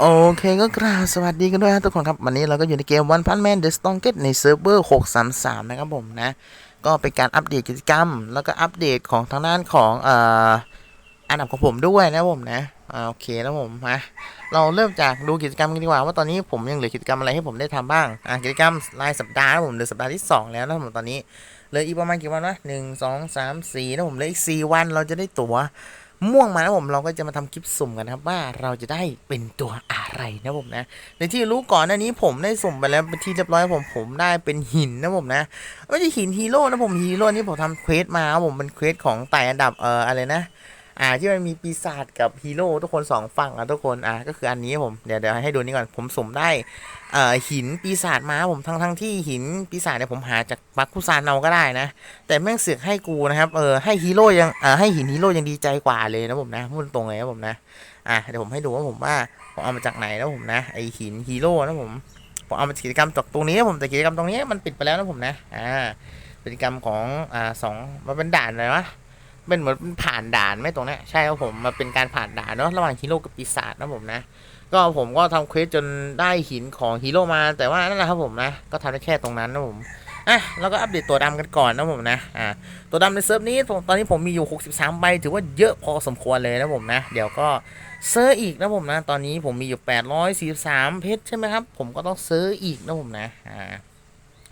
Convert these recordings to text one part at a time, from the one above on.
โอเคก็กราบสวัสดีกันด้วยนะทุกคนครับวันนี้เราก็อยู่ในเกม One Punch Man The Strongest ในเซิร์ฟเวอร์ 633 นะครับผมนะ ก็เป็นการอัปเดตกิจกรรม แล้วก็อัปเดตของทางด้านของเอ่ออันดับของผมด้วยนะผมนะโอเคแล้วผมมาเราเริ่มจากดูกิจกรรมกันดีกว่า ว่าตอนนี้ผมยังเหลือกิจกรรมอะไรให้ผมได้ทำบ้างอ่ากิจกรรมรายสัปดาห์นะผมเหลือนสัปดาห์ที่ 2 แล้วนะผมตอนนี้เหลืออีกประมาณกี่วันวะหนึ่งสองสามสี่นะผมเหลืออีกสี่วันเราจะได้ตั๋ว ม่วงมานะผมเราก็จะมาทำคลิปสุ่มกันนะครับว่าเราจะได้เป็นตัวอะไรนะผมนะ ในที่รู้ก่อนหน้านี้ผมได้สุ่มไปแล้วเป็นที่เรียบร้อยผมผมได้เป็นหินนะผมนะไม่ใช่หินฮีโร่นะผมฮีโร่นี่ผมทำเควสมาผมเป็นเควสของไต่อันดับเอ่ออะไรนะ อ่าที่มันมีปีศาจกับฮีโร่ทุกคนสองฝั่งอะทุกคนอ่าก็คืออันนี้ผมเดี๋ยวเดี๋ยวให้ดูนี่ก่อนผมสุ่มได้เอ่อหินปีศาจมาผมทั้งทั้งที่หินปีศาจเนี่ยผมหาจากบักคุซานเอาก็ได้นะ แต่แม่งเสือกให้กูนะครับเออให้ฮีโร่ยังเออให้หินฮีโร่ยังดีใจกว่าเลยนะผมนะพูดตรงเลยนะผมนะอะเดี๋ยวผมให้ดูว่าผมว่าผมเอามาจากไหนนะผมนะไอหินฮีโร่นะผมผมเอามากิจกรรมจากตรงนี้นะผมแต่กิจกรรมตรงนี้มันปิดไปแล้วนะผมนะอ่ากิจกรรมของอ่าสองมันเป็นด่านอะไรวะ เป็นเหมือนเป็นผ่านด่านไหม่ตรงนี้ใช่ครับผมมาเป็นการผ่านด่านเนาะระหว่างฮีโร่กับปีศาจนะผมนะ ก็ผมก็ทำเควสจนได้หินของฮีโร่มา แต่ว่านั่นแหละครับผมนะ ก็ทำได้แค่ตรงนั้นนะผมอะแล้วก็อัปเดตตัวดำกันก่อนนะผมนะอ่าตัวดำในเซิร์ฟนี้ตอนนี้ผมมีอยู่ 63 ใบ ถือว่าเยอะพอสมควรเลยนะผมนะ เดี๋ยวก็เซอร์อีกนะผมนะ ตอนนี้ผมมีอยู่ 843 เพชรใช่ไหมครับ ผมก็ต้องเซอร์อีกนะผมนะอ่า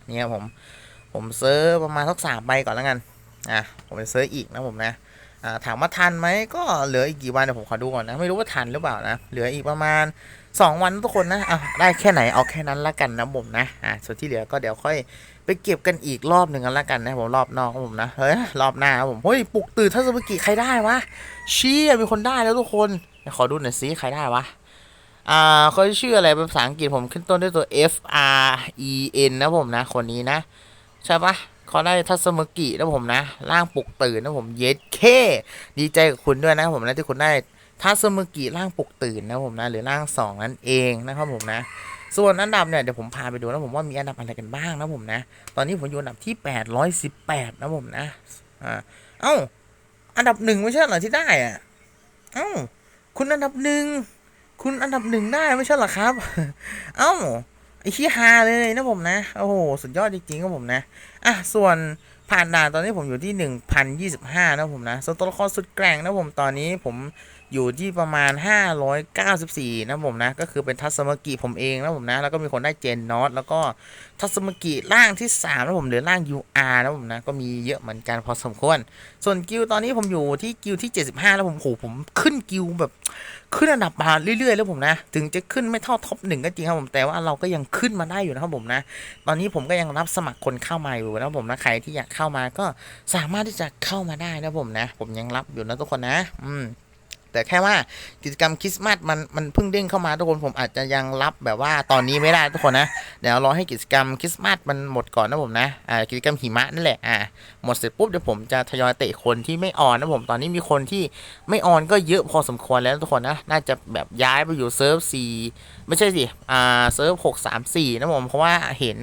เนี่ยผม ผมเซอร์ประมาณสักสามใบก่อนแล้วกัน อะผมจะเซอร์อีกนะผมนะอ่าถามว่าทันไหมก็เหลืออีกกี่วันเดี๋ยวผมขอดูก่อนนะไม่รู้ว่าทันหรือเปล่านะเหลืออีกประมาณ 2 วันทุกคนนะอะได้แค่ไหนเอาแค่นั้นละกันนะผมนะอ่าส่วนที่เหลือก็เดี๋ยวค่อยไปเก็บกันอีกรอบหนึ่งกันละกันนะผมรอบนอกผมนะเฮ้ยรอบหน้าผมเฮ้ยปลุกตื่นทัศนกิใครได้วะเชี่ยมีคนได้แล้วทุกคนขอดูหน่อยซิใครได้วะอ่าเขาชื่ออะไรเป็นภาษาอังกฤษผมขึ้นต้นด้วยตัว F R E N นะผมนะคนนี้นะใช่ปะ เขาได้ทัศนกินะผมนะ ร่างปลุกตื่นนะผมเย็ดเค ดีใจกับคุณด้วยนะผมนะที่คุณได้ทัศนกิร่างปลุกตื่นนะผมนะหรือร่างสองนั่นเองนะครับผมนะ ส่วนอันดับเนี่ยเดี๋ยวผมพาไปดูนะผมว่ามีอันดับอะไรกันบ้างนะผมนะ ตอนนี้ผมอยู่อันดับที่ 818 นะผมนะอ่าเอ้าอันดับหนึ่งไม่ใช่เหรอที่ได้อะเอ้าคุณอันดับหนึ่งคุณอันดับหนึ่งได้ไม่ใช่เหรอครับ เอ้า ไอ้ขี้ฮาเลยนะผมนะ โอ้โห สุดยอดจริงๆครับผมนะ อะ ส่วนผ่านด่านตอนนี้ผมอยู่ที่ 1,025 นะผมนะส่วนตัวละครสุดแกร่งนะผมตอนนี้ผม อยู่ที่ประมาณ 594 นะผมนะ ก็คือเป็นทัศมกิผมเองนะผมนะ แล้วก็มีคนได้เจนนอตแล้วก็ทัศมกิร่างที่ 3 นะผมหรือร่าง UR นะผมนะ ก็มีเยอะเหมือนกันพอสมควร ส่วนกิลตอนนี้ผมอยู่ที่กิลที่ 75 แล้วผมโหผมขึ้นกิลแบบขึ้นอันดับมาเรื่อยๆ แล้วผมนะ ถึงจะขึ้นไม่เท่าท็อปหนึ่งก็จริงครับผมแต่ว่าเราก็ยังขึ้นมาได้อยู่นะครับผมนะ ตอนนี้ผมก็ยังรับสมัครคนเข้ามาอยู่นะผมนะใครที่อยากเข้ามาก็สามารถที่จะเข้ามาได้นะผมนะ ผมยังรับอยู่นะทุกคนนะ อืม แต่แค่ว่ากิจกรรมคริสต์มาสมันมันเพิ่งเด้งเข้ามาทุกคนผมอาจจะยังรับแบบว่าตอนนี้ไม่ได้ทุกคนนะเดี๋ยวรอให้กิจกรรมคริสต์มาสมันหมดก่อนนะผมนะอ่ากิจกรรมหิมะนั่นแหละอ่าหมดเสร็จปุ๊บเดี๋ยวผมจะทยอยเตะคนที่ไม่ออนนะผมตอนนี้มีคนที่ไม่ออนก็เยอะพอสมควรแล้วทุกคนนะน่าจะแบบย้ายไปอยู่เซิร์ฟสี่ไม่ใช่สิอ่าเซิร์ฟหกสามสี่นะผมเพราะว่าเห็น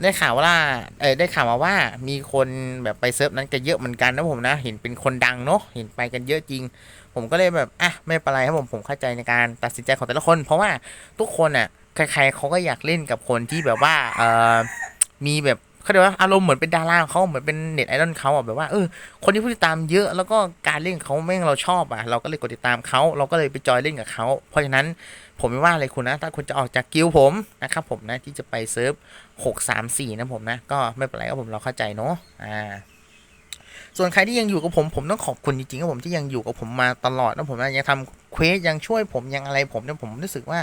ได้ข่าวว่าเออได้ข่าวมาว่ามีคนแบบไปเซิร์ฟนั้นกันเยอะเหมือนกันนะผมนะ เห็นเป็นคนดังเนาะเห็นไปกันเยอะจริง ผมก็เลยแบบอะไม่เป็นไรครับผมผมเข้าใจในการตัดสินใจของแต่ละคน เพราะว่าทุกคนอะใครๆเขาก็อยากเล่นกับคนที่แบบว่าเออมีแบบเขาเรียกว่าอารมณ์เหมือนเป็นดาราเขาเหมือนเป็นเน็ตไอดอลเขาอะแบบว่าเออคนที่ผู้ติดตามเยอะ แล้วก็การเล่นเขาแม่งเราชอบอะเราก็เลยกดติดตามเขาเราก็เลยไปจอยเล่นกับเขาเพราะฉะนั้นผมไม่ว่าอะไรคุณนะถ้าคุณจะออกจากกิลผมนะครับผมนะที่จะไปเซิร์ฟหกสามสี่นะผมนะก็ไม่เป็นไรครับผมเราเข้าใจเนาะอ่า ส่วนใครที่ยังอยู่กับผมผมต้องขอบคุณจริงๆครับผมที่ยังอยู่กับผมมาตลอดแล้วผมยังทำเควสยังช่วยผมยังอะไรผมเนี่ยผมรู้สึกว่า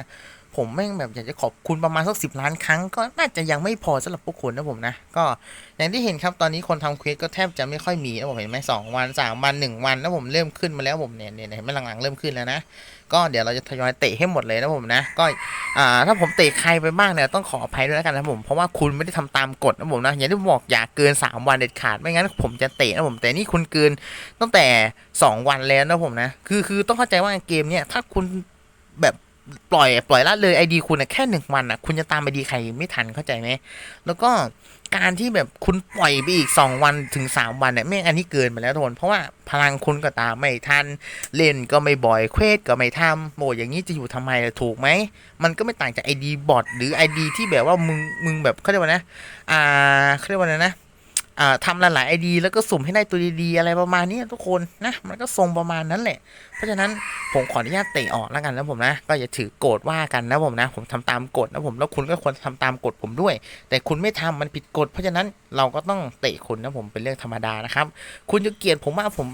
ผมแม่งแบบอยากจะขอบคุณประมาณสักสิบล้านครั้ง ก็น่าจะยังไม่พอสำหรับพวกคุณนะผมนะ ก็อย่างที่เห็นครับตอนนี้คนทำเควสก็แทบจะไม่ค่อยมีนะผมเห็นไหมสองวันสามวันหนึ่งวันนะผมเริ่มขึ้นมาแล้วผมเนี่ยเนี่ยเห็นไหมหลังๆเริ่มขึ้นแล้วนะก็เดี๋ยวเราจะทยอยเตะให้หมดเลยนะผมนะ ก็อ่าถ้าผมเตะใครไปบ้างเนี่ยต้องขออภัยด้วยแล้วกันนะผมเพราะว่าคุณไม่ได้ทำตามกฎนะผมนะอย่างที่ผมบอกอย่าเกิน 3 วันเด็ดขาดไม่งั้นผมจะเตะนะผมแต่นี่คุณเกินตั้งแต่ 2 วันแล้วนะผมนะ คือคือต้องเข้าใจว่าเกมเนี่ยถ้าคุณแบบ ปล่อยปล่อยละเลยไอดีคุณนะแค่หนึ่งวันนะคุณจะตามไอดีใครไม่ทันเข้าใจไหมแล้วก็การที่แบบคุณปล่อยไปอีก 2 วันถึง 3 วันเนี่ยแม่งอันนี้เกินไปแล้วทุกคนเพราะว่าพลังคุณก็ตามไม่ทัน เล่นก็ไม่บ่อยเควสก็ไม่ทำโหอย่างนี้จะอยู่ทำไมล่ะถูกไหม มันก็ไม่ต่างจากไอดีบอทหรือไอดีที่แบบว่ามึงมึงแบบเขาเรียกว่านะ อ่าเขาเรียกว่าอะไรนะ ทำหลายๆไอดีแล้วก็สุ่มให้ได้ตัวดีๆอะไรประมาณนี้ทุกคนนะมันก็ทรงประมาณนั้นแหละ เพราะฉะนั้นผมขออนุญาตเตะออกแล้วกันนะผมนะ ก็อย่าถือโกรธว่ากันนะผมนะ ผมทำตามกฎนะผมแล้วคุณก็ควรทำตามกฎผมด้วย แต่คุณไม่ทำมันผิดกฎเพราะฉะนั้นเราก็ต้องเตะคุณนะผมเป็นเรื่องธรรมดานะครับ คุณจะเกลียดผมว่าผม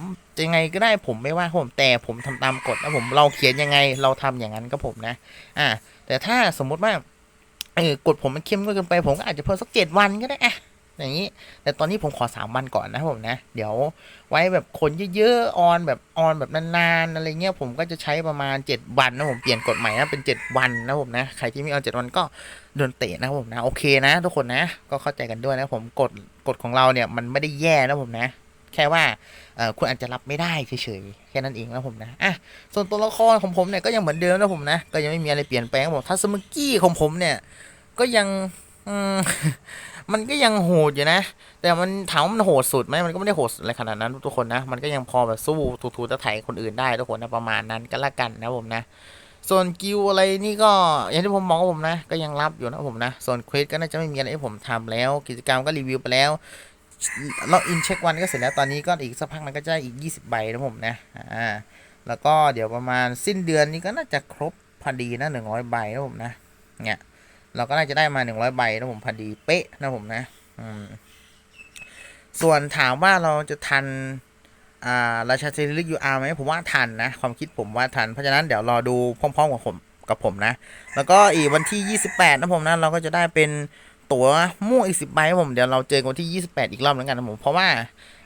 ยังไงก็ได้ผมไม่ว่าผมแต่ผมทำตามกฎนะผมเราเขียนยังไงเราทำอย่างนั้นก็ผมนะ อ่า แต่ถ้าสมมุติว่าเออกฎผมมันเข้มเกินไปผมก็อาจจะเพิ่มสักเจ็ดวันก็ได้อะ อย่างนี้ แต่ตอนนี้ผมขอสามวันก่อนนะผมนะ เดี๋ยวไว้แบบคนเยอะๆ ออนแบบออนแบบนานๆ อะไรเงี้ยผมก็จะใช้ประมาณเจ็ดวันนะผมเปลี่ยนกฎใหม่นะเป็นเจ็ดวันนะผมนะ ใครที่ไม่เอาเจ็ดวันก็โดนเตะนะผมนะ โอเคนะ ทุกคนนะ ก็เข้าใจกันด้วยนะผมกฎกฎของเราเนี่ยมันไม่ได้แย่นะผมนะ แค่ว่าคุณอาจจะรับไม่ได้เฉยๆแค่นั้นเองนะผมนะอะส่วนตัวละครของผมเนี่ยก็ยังเหมือนเดิมนะผมนะ ก็ยังไม่มีอะไรเปลี่ยนแปลงผมทัสมกี้ของผมเนี่ยก็ยัง อืมมันก็ยังโหดอยู่นะ แต่มันถามว่ามันโหดสุดไหมมันก็ไม่ได้โหดอะไรขนาดนั้นทุกคนนะ มันก็ยังพอแบบสู้ทูๆตะไถคนอื่นได้ทุกคนนะประมาณนั้นก็แล้วกันนะผมนะ ส่วนกิวอะไรนี่ก็อย่างที่ผมมองผมนะ ก็ยังรับอยู่นะผมนะ ส่วนเควสก็น่าจะไม่มีอะไรให้ผมทำแล้ว กิจกรรมก็รีวิวไปแล้วล็อกอินเช็ควันก็เสร็จแล้วตอนนี้ก็อีกสักพักมันก็จะอีก 20 ใบนะผมนะอ่าแล้วก็เดี๋ยวประมาณสิ้นเดือนนี้ก็น่าจะครบพอดีนะ100ใบนะผมนะเนี่ย เราก็น่าจะได้มาหนึ่งร้อยใบนะผมพอดีเป๊ะนะผมนะอืมส่วนถามว่าเราจะทันอ่าราชาเซริกยูอาร์ไหมผมว่าทันนะ ความคิดผมว่าทัน เพราะฉะนั้นเดี๋ยวรอดูพร้อมๆกับผมกับผมนะ แล้วก็อีกวันที่ 28 นะผมนะ เราก็จะได้เป็นตั๋วม่วงอีกสิบใบนะผม เดี๋ยวเราเจอกันวันที่ 28 อีกรอบแล้วกันนะผม เพราะว่า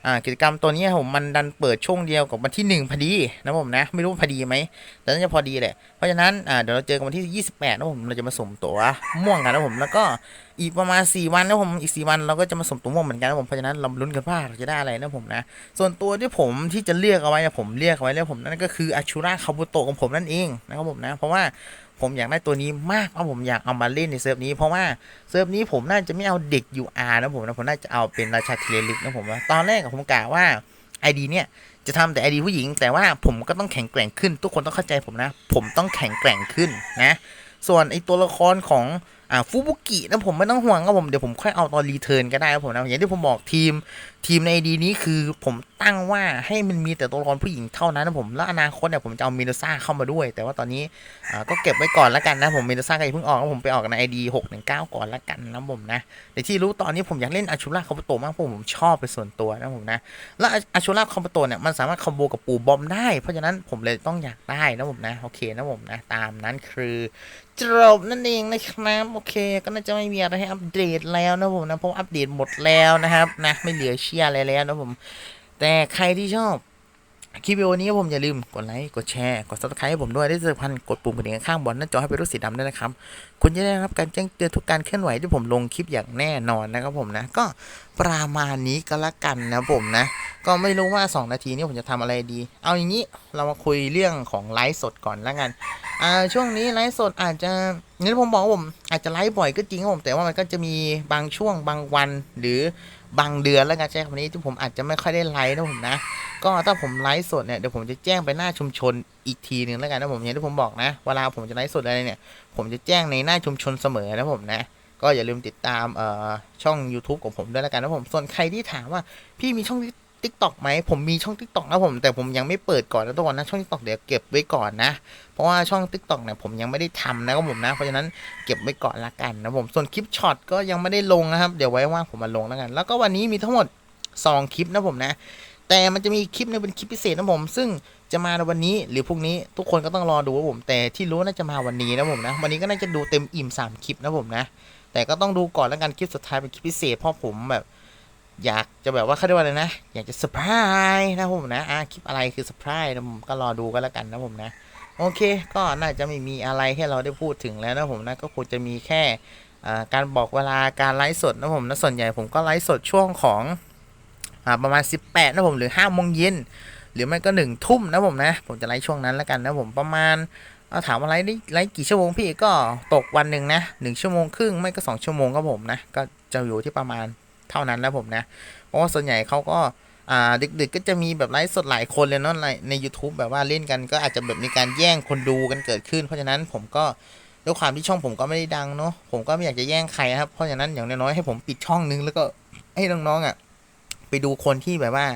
อ่ากิจกรรมตัวนี้ผมมันดันเปิดช่วงเดียวกับวันที่หนึ่งพอดีนะผมนะ ไม่รู้พอดีไหมแต่น่าจะพอดีแหละเพราะฉะนั้นอ่าเดี๋ยวเราเจอกันวันที่ 28นะผมเราจะมาสมตัวม่วงกันนะผมแล้วก็อีกประมาณ 4 วันนะผมอีก 4 วันเราก็จะมาสมตัวม่วงเหมือนกันนะผมเพราะฉะนั้นเราลุ้นกันว่าเราจะได้อะไรนะผมนะส่วนตัวที่ผมที่จะเลือกเอาไว้นี่ยผมเลือกเอาไว้แล้วผมนั่นก็คืออาชูราคาบุโตะของผมนั่นเองนะครับผมนะเพราะว่า ผมอยากได้ตัวนี้มากเพราะผมอยากเอามาเล่นในเซิร์ฟนี้ เพราะว่าเซิร์ฟนี้ผมน่าจะไม่เอาเด็ก UR นะผมนะผมน่าจะเอาเป็นราชาเทเลลิกนะผมว่าตอนแรกผมกะว่า ID เนี่ยจะทำแต่ไอดีผู้หญิง แต่ว่าผมก็ต้องแข็งแกร่งขึ้น ทุกคนต้องเข้าใจผมนะ ผมต้องแข็งแกร่งขึ้นนะ ส่วนไอตัวละครของ อ่าฟูบุกินะผมไม่ต้องห่วงครับผมเดี๋ยวผมค่อยเอาตอนรีเทิร์นก็ได้ครับผมนะอย่างที่ผมบอกทีมทีมในดีนี้คือผมตั้งว่าให้มันมีแต่ตัวละครผู้หญิงเท่านั้นนะผมแล้วอนาคตเนี่ยผมจะเอามินซ่าเข้ามาด้วย แต่ว่าตอนนี้อ่าก็เก็บไว้ก่อนแล้วกันนะผมมินซ่าก็ย่าเพิ่งออกนะผมไปออกในไอดีหกหนึ่งเก้าก่อนแล้วกันนะผมนะแต่ที่รู้ตอนนี้ผมอยากเล่นอาชูราคาโโตมากผมชอบเป็นส่วนตัวนะผมนะแล้วอาชูราคอมโบโตเนี่ยมันสามารถคอมโบกับปูบอมได้เพราะฉะนั้นผมเลยต้องอยากได้นะผมนะโอเคนะผมนะตามนั้นคือ จบนั่นเองนะครับโอเค ก็น่าจะไม่มีอะไรให้อัปเดตแล้วนะผมนะเพราะอัปเดตหมดแล้วนะครับนะไม่เหลือเชื่ออะไรแล้วนะผม แต่ใครที่ชอบ คลิปวิดีโอนี้ผมอย่าลืมกดไลค์กดแชร์กด subscribe ให้ผมด้วยได้เจอพันกดปุ่มกระดิ่งข้างบนหน้าจอให้เป็นรูปสีดำด้วยนะครับ คุณจะได้รับการแจ้งเตือนทุกการเคลื่อนไหวที่ผมลงคลิปอย่างแน่นอนนะครับผมนะ ก็ประมาณนี้ก็แล้วกันนะผมนะ ก็ไม่รู้ว่า 2 นาทีนี้ผมจะทำอะไรดี เอาอย่างนี้เรามาคุยเรื่องของไลฟ์สดก่อนแล้วกันอ่าช่วงนี้ไลฟ์สดอาจจะนี่ผมบอกผมอาจจะไลฟ์บ่อยก็จริงครับผมแต่ว่ามันก็จะมีบางช่วงบางวันหรือบางเดือนแล้วกันใช้คำนี้ที่ผมอาจจะไม่ค่อยได้ไลฟ์นะผมนะ ก็ถ้าผมไลฟ์สดเนี่ยเดี๋ยวผมจะแจ้งไปหน้าชุมชนอีกทีหนึ่งแล้วกันนะผมอย่างที่ผมบอกนะเวลาผมจะไลฟ์สดอะไรเนี่ยผมจะแจ้งในหน้าชุมชนเสมอนะผมนะก็อย่าลืมติดตามเอ่อช่อง YouTube ของผมด้วยแล้วกันนะผมส่วนใครที่ถามว่าพี่มีช่องทิกตอกไหมผมมีช่องทิกตอกนะผมแต่ผมยังไม่เปิดก่อนนะทุกคนนะช่องทิกตอกเดี๋ยวเก็บไว้ก่อนนะ เพราะว่าช่อง t ิ k t o k เนี่ยผมยังไม่ได้ทำนะครับผมนะ เพราะฉะนั้นเก็บไว้ก่อนละกันนะผมส่วนคลิปช็อตก็ยังไม่ได้ลงนะครับ เดี๋ยวไว้ว่างผมมาลงแล้วกัน แล้วก็วันนี้มีทั้งหมด 2 คลิปนะผมนะ แต่มันจะมีคลิปนึงเป็นคลิปพิเศษนะผม ซึ่งจะมาในวันนี้หรือพรุ่งนี้ทุกคนก็ต้องรอดูว่าผม แต่ที่รู้น่าจะมาวันนี้นะผมนะ วันนี้ก็น่าจะดูเต็มอิ่ม 3 คลิปนะผมนะ แต่ก็ต้องดูก่อนแล้วกันคลิปสุดท้ายเป็นคลิปพิเศษเพราะผมแบบ อยากจะแบบว่าเขาเรียกว่าอะไรนะ อยากจะเซอร์ไพรส์นะผมนะอะคลิปอะไรคือเซอร์ไพรส์นะผมก็รอดูกันแล้วกันนะผมนะ โอเค ก็น่าจะไม่มีอะไรให้เราได้พูดถึงแล้วนะผมนะก็คงจะมีแค่การบอกเวลาการไลฟ์สดนะผมนะส่วนใหญ่ผมก็ไลฟ์สดช่วงของ ประมาณ 18นะผมหรือ5โมงเย็นหรือไม่ก็1ทุ่มนะผมนะ ผมจะไลฟ์ช่วงนั้นแล้วกันนะผมประมาณเอาถามว่าไลฟ์ได้ไลฟ์กี่ชั่วโมงพี่ก็ตกวันหนึ่งนะหนึ่งชั่วโมงครึ่งไม่ก็สองชั่วโมงครับผมนะก็จะอยู่ที่ประมาณเท่านั้นนะผมนะเพราะว่าส่วนใหญ่เขาก็อ่าดึกๆก็จะมีแบบไลฟ์สดหลายคนเลยเนาะในใน YouTube แบบว่าเล่นกันก็อาจจะแบบมีการแย่งคนดูกันเกิดขึ้น เพราะฉะนั้นผมก็ด้วยความที่ช่องผมก็ไม่ได้ดังเนาะผมก็ไม่อยากจะแย่งใครครับเพราะฉะนั้นอย่างน้อยๆให้ผมปิดช่องนึงแล้วก็ให้น้องๆอะ ไปดูคนที่แบบว่า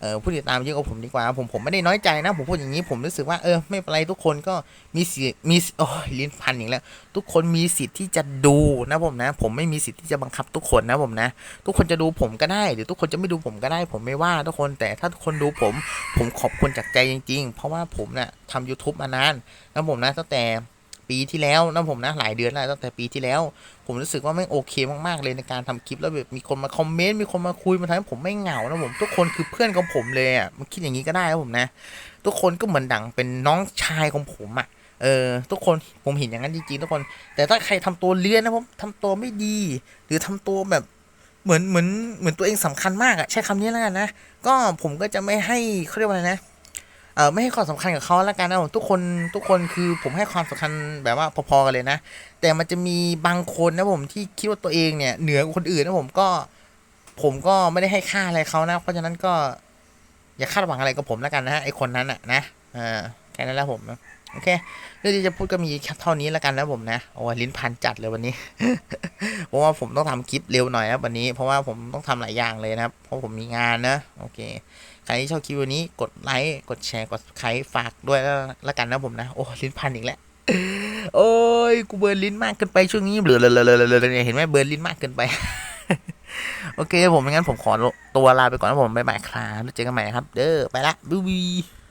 เออผู้ติดตามเยอะกว่าผมดีกว่า ผมผมไม่ได้น้อยใจนะ ผมพูดอย่างนี้ผมรู้สึกว่าเออไม่เป็นไรทุกคนก็มีสิทธิ์มีโอ้ยลิ้นพันอีกแล้ว ทุกคนมีสิทธิ์ที่จะดูนะผมนะ ผมไม่มีสิทธิ์ที่จะบังคับทุกคนนะผมนะ ทุกคนจะดูผมก็ได้ หรือทุกคนจะไม่ดูผมก็ได้ ผมไม่ว่าทุกคนแต่ถ้าทุกคนดูผม ผมขอบคุณจากใจจริง ๆ เพราะว่าผมเนะ่ยทำ YouTube มานานนะผมนะตั้งแต่ ปีที่แล้วนะผมนะหลายเดือนแล้วตั้งแต่ปีที่แล้ว ผมรู้สึกว่าไม่โอเคมากๆเลยในการทำคลิปแล้วแบบมีคนมาคอมเมนต์มีคนมาคุยมาทำให้ผมไม่เหงานะผมทุกคนคือเพื่อนของผมเลยอะมันคิดอย่างนี้ก็ได้นะผมนะ ทุกคนก็เหมือนดังเป็นน้องชายของผมอะเออทุกคนผมเห็นอย่างนั้นจริงๆทุกคน แต่ถ้าใครทำตัวเลื้อนนะผมทำตัวไม่ดี หรือทำตัวแบบเหมือนเหมือนเหมือนตัวเองสำคัญมากอะใช้คำนี้แล้วกันนะ ก็ผมก็จะไม่ให้เขาเรียกว่าอะไรนะ เออไม่ให้ความสำคัญกับเขาละกันนะผมทุกคนทุกคนคือผมให้ความสำคัญแบบว่าพอๆกันเลยนะ แต่มันจะมีบางคนนะผมที่คิดว่าตัวเองเนี่ยเหนือกว่าคนอื่นนะผมก็ผมก็ไม่ได้ให้ค่าอะไรเขานะ เพราะฉะนั้นก็อย่าคาดหวังอะไรกับผมแล้วกันนะไอคนนั้นอะนะอ่าแค่นั้นแหละผมนะ โอเคเรื่องที่จะพูดก็มีแค่เท่านี้แล้วกันนะผมนะโอ้ลิ้นพันจัดเลยวันนี้ เพราะว่าผมต้องทำคลิปเร็วหน่อยนะวันนี้ เพราะว่าผมต้องทำหลายอย่างเลยนะครับ เพราะผมมีงานนะโอเคใครที่ชอบคลิปวันนี้กดไลค์กดแชร์กดใครฝากด้วยแล้วกันนะผมนะโอ้ลิ้นพันอีกแล้วโอ้ยกูเบิร์นลิ้นมากเกินไปช่วงนี้เบลอเลยเลยเลยเลยเห็นไหมเบิร์นลิ้นมากเกินไป โอเคผมงั้นผมขอตัวลาไปก่อนนะผมบ๊ายบายครับแล้วเจอกันใหม่ครับ เด้อไปละบ๊ายบาย